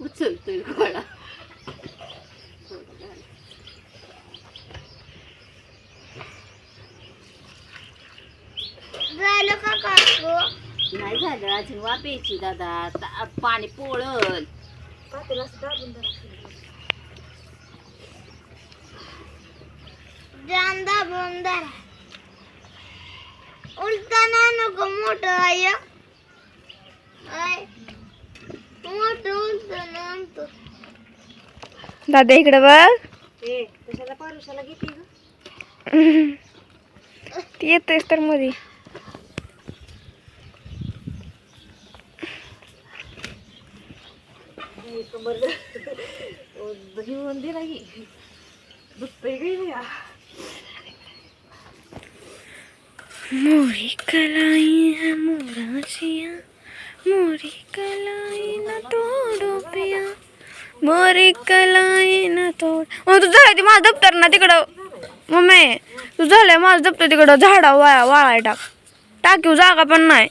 उचलतोय गोळा नाही झालं अजून वापेची दादा पाणी पोळल दाबून धरा खाली. उलटाना नको मोठं दादा इकडे बघ ए कशाला पारुशाला घेते ग ती येतेस तर मध्ये हे कंबर ओ, घेऊन दे नाही दुखतंय गे मोरी कलाई है मोराशिया मोरी कलाई ना तोडो पिया. मोरी कलाई ना तोड मग तू झालं ते माझं दप्तर ना तिकडं. मम्मी तू झालंय माझं दप्तर तिकडं. झाडा वाळा वाळाय टाक. टाकीव जागा पण नाही.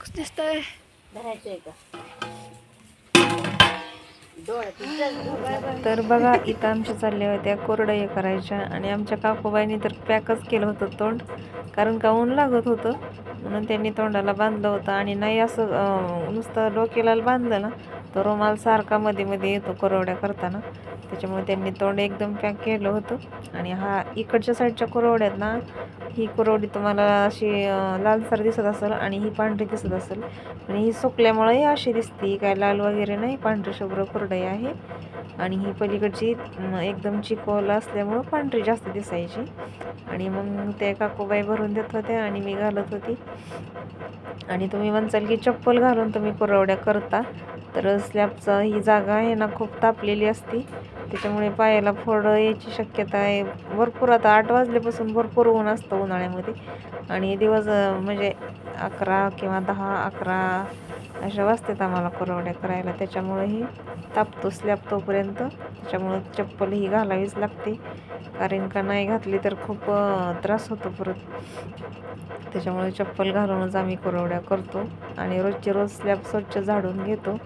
कसं दिसतंय. तर बघा इथं आमच्या चालल्या होत्या कोरड्या करायच्या आणि आमच्या काकूबाईंनी तर पॅकच केलं होतं तोंड. कारण का ऊन लागत होतं. म्हणून त्यांनी तोंडाला बांधलं होतं. आणि नाही असं नुसतं डोक्याला बांधलं ना तो रुमाल सारखा मध्ये मध्ये येतो कोरवड्या करताना. त्याच्यामुळे त्यांनी तोंड एकदम पॅक केलं होतं. आणि हा इकडच्या साईडच्या कोरवड्यात ना ही कुरवडी तुम्हाला अशी लालसर दिसत असेल आणि ही पांढरी दिसत असेल. आणि ही सुकल्यामुळे अशी दिसते. काय लाल वगैरे नाही पांढरी शुभ्र कुरडई आहे. आणि ही पलीकडची एकदम चिकोल असल्यामुळं पांढरी जास्त दिसायची. आणि मग ते काकूबाई भरून देत होत्या आणि मी घालत होती. आणि तुम्ही म्हणचाल की चप्पल घालून तुम्ही कुरवड्या करता. तर स्लॅबचं ही जागा आहे ना खूप तापलेली असती. त्याच्यामुळे पायाला फोड यायची शक्यता आहे. भरपूर आता आठ वाजल्यापासून भरपूर ऊन असतं. उन्हाळ्यामध्ये. आणि दिवस म्हणजे अकरा किंवा दहा अकरा अशा वाजतात आम्हाला कुरवड्या करायला. त्याच्यामुळेही तापतो स्लॅब तोपर्यंत. त्याच्यामुळं चप्पल ही घालावीच लागते. कारण का नाही घातली तर खूप त्रास होतो परत. त्याच्यामुळे चप्पल घालूनच आम्ही कुरवड्या करतो. आणि रोजचे रोज स्लॅब स्वच्छ झाडून घेतो.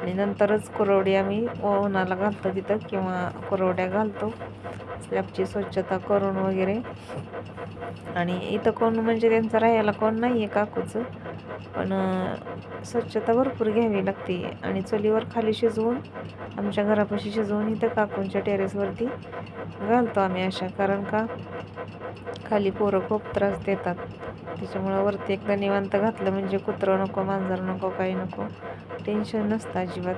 आणि नंतरच कुरवडी आम्ही उन्हाला घालतो तिथं किंवा कुरवड्या घालतो. स्लॅबची स्वच्छता करून वगैरे. आणि इथं कोण म्हणजे त्यांचं राहायला कोण नाही आहे काकूचं. पण स्वच्छ स्वच्छता भरपूर घ्यावी लागते. आणि चुलीवर खाली शिजवून आमच्या घरापाशी शिजवून इथं काकूंच्या टेरेसवरती घालतो आम्ही अशा. कारण का? खाली पोरं खूप त्रास देतात. त्याच्यामुळं वरती एकदा निवांत घातलं म्हणजे कुत्रं नको मांजर नको काही नको टेन्शन नसतं अजिबात.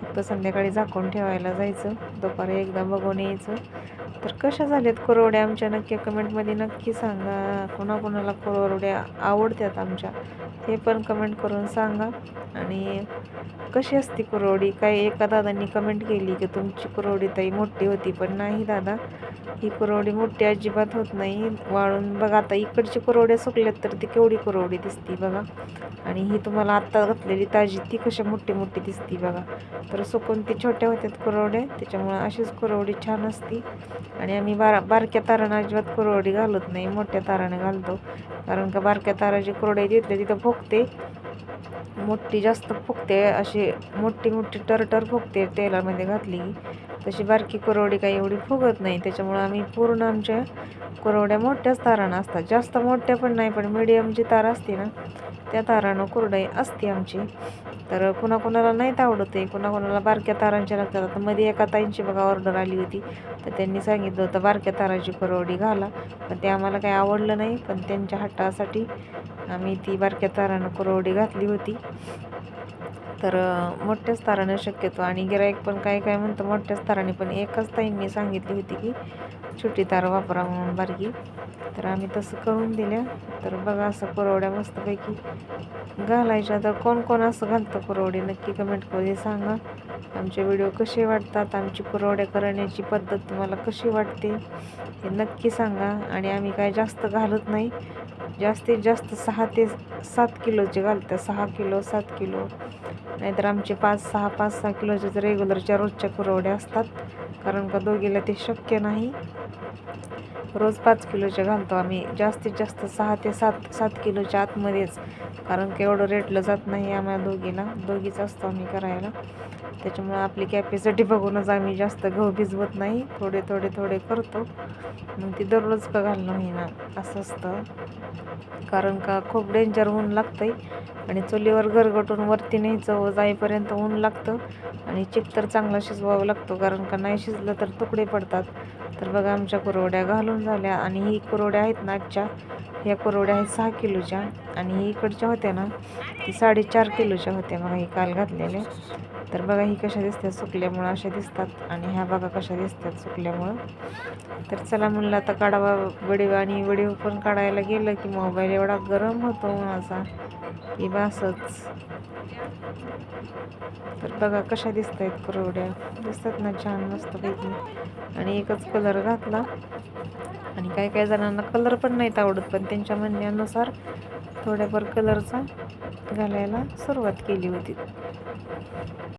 फक्त संध्याकाळी झाकून ठेवायला जायचं. दुपारी एकदा बघून यायचं. तर कशा झाल्यात कुरवड्या आमच्या? नक्की कमेंटमध्ये नक्की सांगा. कोणाकोणाला कुरवड्या आवडतात आमच्या ते पण कमेंट करून सांगा. आणि कशी असते कुरवडी? काय एका दादांनी कमेंट केली की तुमची कुरवडी ताई मोठी होती पण नाही दादा. ही कुरवडी मोठी अजिबात होत नाही. वाळून बघा आता इकडची कुरवड्या सुकल्यात तर ती केवढी कुरवडी दिसती बघा. आणि ही तुम्हाला आत्ता घातलेली ताजी ती कशा मोठी मोठी दिसती बघा. तर सुकून ती छोट्या होत्यात कुरवड्या त्याच्यामुळं अशीच कुरवडी छान असती. आणि आम्ही बारा बारक्या तारांना अजिबात कुरवडी घालत नाही मोठ्या ताराने घालतो. कारण का बारक्या ताराची कुरवडी तिथल्या तिथं फुगते. मोठी जास्त फुगते अशी मोठी मोठी टरटर फुगते तेलामध्ये घातली तशी बारकी कुरवडी काही एवढी फुगत नाही. त्याच्यामुळं आम्ही पूर्ण आमच्या कुरवड्या मोठ्याच तारांना असतात. जास्त मोठ्या पण नाही पण मिडियमची तार असते ना त्या तारानं कुरडई असते आमची. तर कुणाकुणाला नाहीत आवडत. आहे कुणाकुणाला बारक्या तारांच्या लागतात. आता मध्ये एका ताईंची बघा ऑर्डर आली होती. तर त्यांनी सांगितलं होतं बारक्या ताराची कुरवडी घाला. पण ते आम्हाला काही आवडलं नाही. पण त्यांच्या हट्टासाठी आम्ही ती बारक्या तारानं कुरवडी घातली होती. तर मोठ्याच ताराने शक्यतो. आणि गिराईक पण काय काय म्हणतं मोठ्याच ताराने पण. एकच ताईंनी सांगितली होती की छोटी तार वापरा म्हणून बारकी. तर आम्ही तसं करून दिल्या. तर बघा असं कुरवड्या मस्तपैकी घालायच्या. तर कोण कोण असं घालतं कुरवडे नक्की कमेंट करून सांगा. आमचे व्हिडिओ कसे वाटतात? आमची कुरवड्या करण्याची पद्धत तुम्हाला कशी वाटते? हे नक्की सांगा. आणि आम्ही काय जास्त घालत नाही. जास्तीत जास्त सहा ते सात किलोचे घालतात. सहा किलो सात किलो. नाहीतर आमचे पाच सहा पाच सहा किलोचे तर रेग्युलरच्या रोजच्या कुरवड्या असतात. कारण का दोघीला ते शक्य नाही. रोज पाच किलोचे घालतो आम्ही. जास्तीत जास्त सहा ते सात सात किलोच्या आतमध्येच. कारण की एवढं रेटलं जात नाही आम्हाला दोघीला. दोघीच असतो आम्ही करायला. त्याच्यामुळे आपली कॅपॅसिटी बघूनच आम्ही जास्त गहू भिजवत नाही. थोडे थोडे थोडे करतो. मग ती दररोज का घालणं होईना असं असतं. कारण का खूप डेंजर ऊन लागतंय. आणि चुलीवर गरगटून वरती न्यायचं जाईपर्यंत ऊन लागतं. आणि चिक तर चांगला शिजवावं लागतो. कारण का नाही शिजलं तर तुकडे पडतात. तर बघा आमच्या कुरवड्या घालून झाल्या आणि ही कुरवड्या आहेत ना आजच्या ह्या कुरवड्या आहेत सहा किलोच्या आणि ही इकडच्या होत्या ना ती साडेचार किलोच्या होत्या बघा ही काल घातलेल्या. तर बघा ही कशा दिसतात सुकल्यामुळं अशा दिसतात आणि ह्या बघा कशा दिसतात सुकल्यामुळं. तर चला म्हणलं आता काढावा व्हिडिओ आणि व्हिडिओ पण काढायला गेलं की मोबाईल एवढा गरम होतो माझा. की बासच तर बघा कशा दिसत आहेत कुरवड्या. दिसतात ना छान मस्त पैकी. आणि एकच कलर घातला. आणि काही काही जणांना कलर पण नाहीत आवडत पण त्यांच्या म्हणण्यानुसार थोड्याफार कलरचा घालायला सुरुवात केली होती.